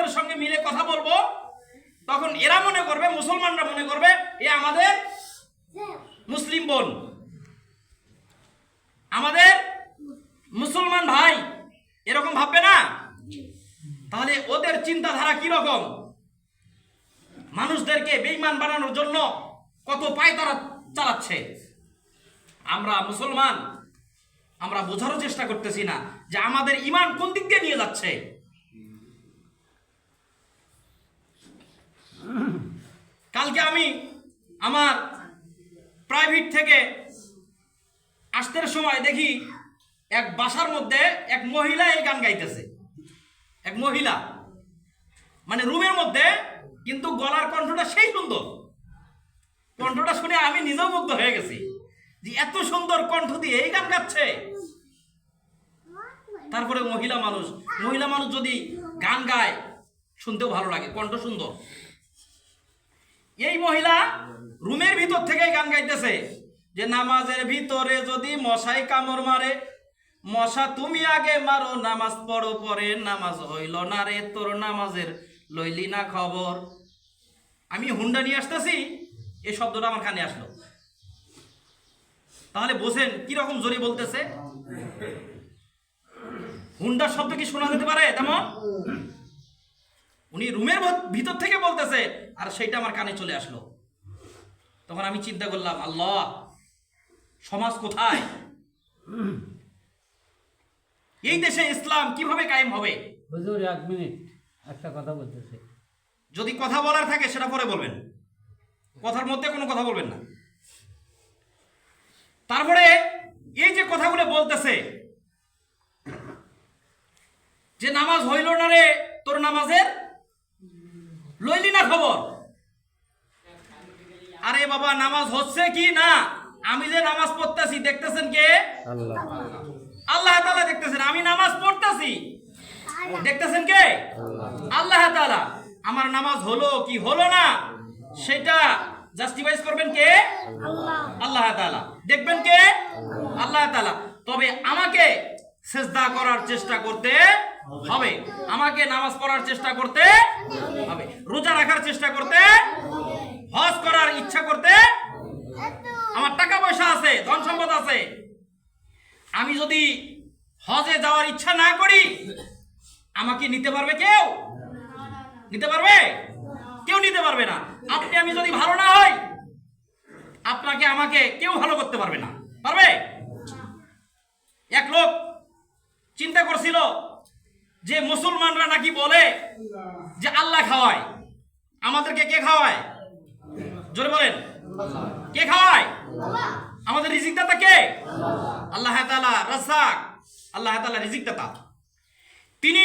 মুসলমানদের সঙ্গে মিলে কথা বলব। তখন এরা মনে করবে, মুসলমানরা মনে করবে, এ আমাদের মুসলিম বোন। আমাদের মুসলমান ভাই, এরকম ভাববে না? তাহলে ওদের চিন্তাধারা কি রকম মানুষদেরকে বেঈমান বানানোর জন্য কত পায় তারা চালাচ্ছে? আমরা মুসলমান, আমরা বোঝারও চেষ্টা করতেছি না যে আমাদের ইমান কোন দিক দিয়ে নিয়ে যাচ্ছে। কালকে আমি আমার প্রাইভেট থেকে আসতে সময় দেখি এক বাসার মধ্যে এক মহিলা এই গান গাইতেছে। এক মহিলা। মানে রুমের মধ্যে, কিন্তু গলার কণ্ঠটা সেই সুন্দর। কণ্ঠটা শুনে আমি নিজেও মুগ্ধ হয়ে গেছি যে এত সুন্দর কণ্ঠ দিয়ে এই গান গাচ্ছে। তারপরে মহিলা মানুষ মহিলা মানুষ যদি গান গায়, শুনতেও ভালো লাগে, কণ্ঠ সুন্দর। এই মহিলা রুমের ভিতর থেকে গান গাইতেছে যে নামাজের ভিতরে যদি মশাই কামড় মারে, মশা তুমি আগে মারো, নামাজ পড়ো পরে নামাজ হইল না রে তোর নামাজের, লইলি না খবর। আমি হুন্ডা নিয়ে আসতেছি, এই শব্দটা আমার কানে আসলো। তাহলে বোঝেন কীরকম জোরে বলতেছে? হুন্ডার শব্দ কি শোনা যেতে পারে? তেমন? উনি রুমের ভিতর থেকে বলতেছে আর সেইটা আমার কানে চলে আসলো। তখন আমি চিন্তা করলাম আল্লাহ সমাজ কোথায়? এই দেশে ইসলাম কীভাবে কায়েম হবে? হুজুর এক মিনিট একটা কথা বলতেছে। যদি কথা বলার থাকে সেটা পরে বলবেন। কথার মধ্যে কোনো কথা বলবেন না। তারপরে এই যে কথাগুলো বলতেছে যে নামাজ হইল না রে তোর নামাজের লইলি না খবর? আরে বাবা নামাজ হচ্ছে কি না? আমি যে নামাজ পড়তেছি দেখতেছেন কে? আল্লাহ। আল্লাহ তাআলা দেখতেছেন আমি নামাজ পড়তেছি। দেখতেছেন কে? আল্লাহ। তাআলা আমার নামাজ হলো কি হলো না সেটা জাস্টিফাইজ করবেন কে? আল্লাহ। তাআলা। দেখবেন কে? আল্লাহ তাআলা। তবে আমাকে সেজদা করার চেষ্টা করতে হবে। আমাকে নামাজ পড়ার চেষ্টা করতে হবে। রোজা রাখার চেষ্টা করতে হজ করার ইচ্ছা করতে আমার টাকা পয়সা আছে, ধন সম্পদ আছে। আমি যদি হজে যাওয়ার ইচ্ছা না করি, আমাকে নিতে পারবে কেউ? নিতে পারবে? কেউ নিতে পারবে না। আপনি আমি যদি ভালো না হই, আপনাকে, আমাকে কেউ ভালো করতে পারবে না। পারবে? এক লোক চিন্তা করছিল যে মুসলমানরা নাকি বলে যে আল্লাহ খাওয়ায়, আমাদেরকে কে খাওয়ায়? জোরে বলেন। কে খাওয়ায়? আমাদের রিজিক দাতা কে? আল্লাহ তাআলা রাজ্জাক, আল্লাহ তাআলা রিজিক দাতা তিনি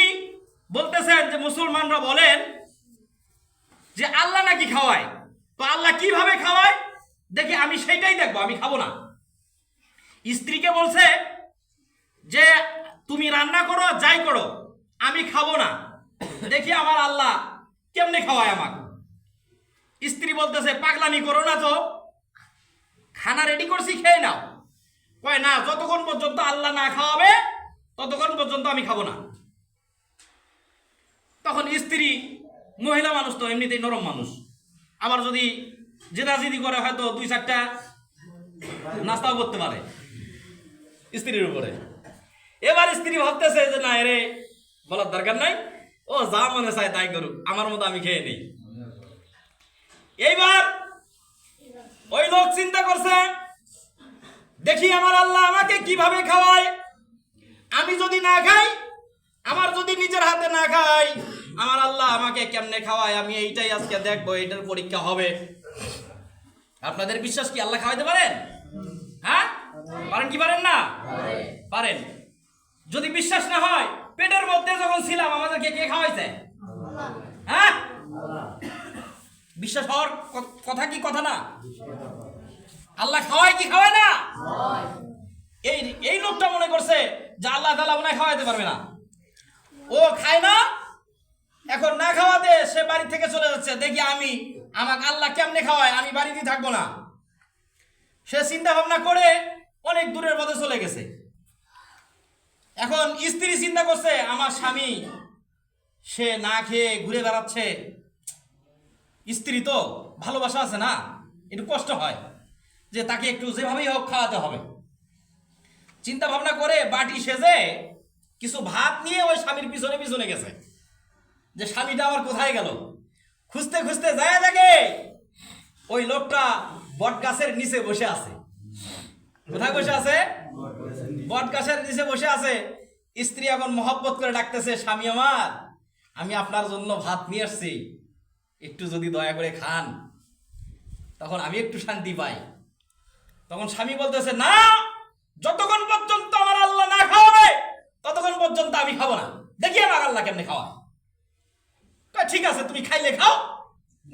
বলতেছেন যে মুসলমানরা বলেন যে আল্লাহ নাকি খাওয়ায়। তো আল্লাহ কীভাবে খাওয়ায়? দেখি আমি সেইটাই দেখব, আমি খাব না। স্ত্রীকে বলছে যে তুমি রান্না করো, যাই করো আমি খাব না। দেখি আমার আল্লাহ কেমনে খাওয়ায় আমাকে। স্ত্রী বলতেছে, পাগলামি করো না তো। খানা রেডি করছি, খেয়ে নাও। কয়, না, যতক্ষণ পর্যন্ত আল্লাহ না খাওয়াবে, ততক্ষণ পর্যন্ত আমি খাব না। তখন স্ত্রী, মহিলা মানুষ তো এমনিতেই নরম মানুষ। আবার যদি জেদাজিদি করে, হয়তো দুই চারটা নাস্তাও করতে পারে স্ত্রীর উপরে। এবার স্ত্রী ভাবতেছে যে, না, এরে বলার দরকার নাই? ও, যা মনে চায় তাই করুক, আমার মতো আমি খেয়ে নেই। এইবার ওই লোক চিন্তা করছে, দেখি আমার আল্লাহ আমাকে কীভাবে খাওয়ায়? আমি যদি না খাই, আমার যদি নিজের হাতে না খাই, আমার আল্লাহ আমাকে কেমনে খাওয়ায়? আমি এইটাই আজকে দেখব এটার পরীক্ষা হবে। আপনাদের বিশ্বাস কি আল্লাহ খাওয়াইতে পারেন? হ্যাঁ? পারেন কি পারেন না? পারেন। যদি বিশ্বাস না হয় পেটের মধ্যে যখন ছিলাম, আমাদেরকে কে খাওয়াইছে? হ্যাঁ? বিশ্বাস হওয়ার কথা কি কথা না? আল্লাহ খাওয়ায় কি খাওয়ায় না? এই এই লোকটা মনে করছে যে আল্লাহ তালা মনে খাওয়াইতে পারবে না। ও খায় না, এখন না খাওয়াতে সে বাড়ি থেকে চলে যাচ্ছে। দেখি আমি, আমাকে আল্লাহ কেমনে খাওয়ায়? আমি বাড়িতে থাকব না। সে চিন্তা ভাবনা করে অনেক দূরের পথে চলে গেছে। এখন স্ত্রী চিন্তা করছে, আমার স্বামী, সে না খেয়ে ঘুরে বেড়াচ্ছে। স্ত্রী তো ভালোবাসা আছে না, একটু কষ্ট হয়, যে তাকে একটু যেভাবেই হোক খাওয়াতে হবে। চিন্তা ভাবনা করে বাটি সেজে কিছু ভাত নিয়ে ওই স্বামীর পিছনে পিছনে গেছে, যে স্বামীটা আমার কোথায় গেল? খুঁজতে খুঁজতে যায় দেখে ওই লোকটা বট গাছের নিচে বসে আছে। কোথায় বসে আছে? বট গাছের নিচে বসে আছে। স্ত্রী এখন মহব্বত করে ডাকতেছে, স্বামী আমার, আমি আপনার জন্য ভাত নিয়ে আসছি। একটু যদি দয়া করে খান, তখন আমি একটু শান্তি পাই। তখন স্বামী বলতেছে, না, যতক্ষণ পর্যন্ত আমার আল্লাহ না খাওয়াবে, ততক্ষণ পর্যন্ত আমি খাব না। দেখি আমার আল্লাহ কেমনে খাওয়া ঠিক আছে, তুমি খাইলে খাও,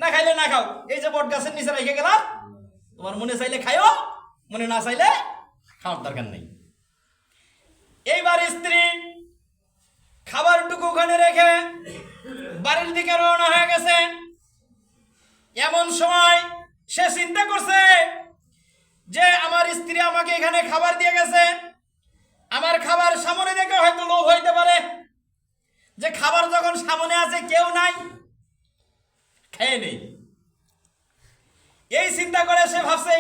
না খাইলে না খাও। এই যে বট গাছের নিচে রেখে গেলাম, তোমার মনে চাইলে খাইও। মনে না চাইলে খাওয়ার দরকার নেই। এইবার স্ত্রী খাবারটুকু ওখানে রেখে বাড়ির দিকে রওনা হয়ে গেছে। এমন সময় সে চিন্তা করছে যে আমার স্ত্রী আমাকে এখানে খাবার দিয়ে গেছে। আমার খাবার সামনে দেখে হয়তো লোভ হইতে পারে। যে খাবার যখন সামনে আছে কেউ নাই, খেয়ে নেই। এই চিন্তা করে সে ভাবছে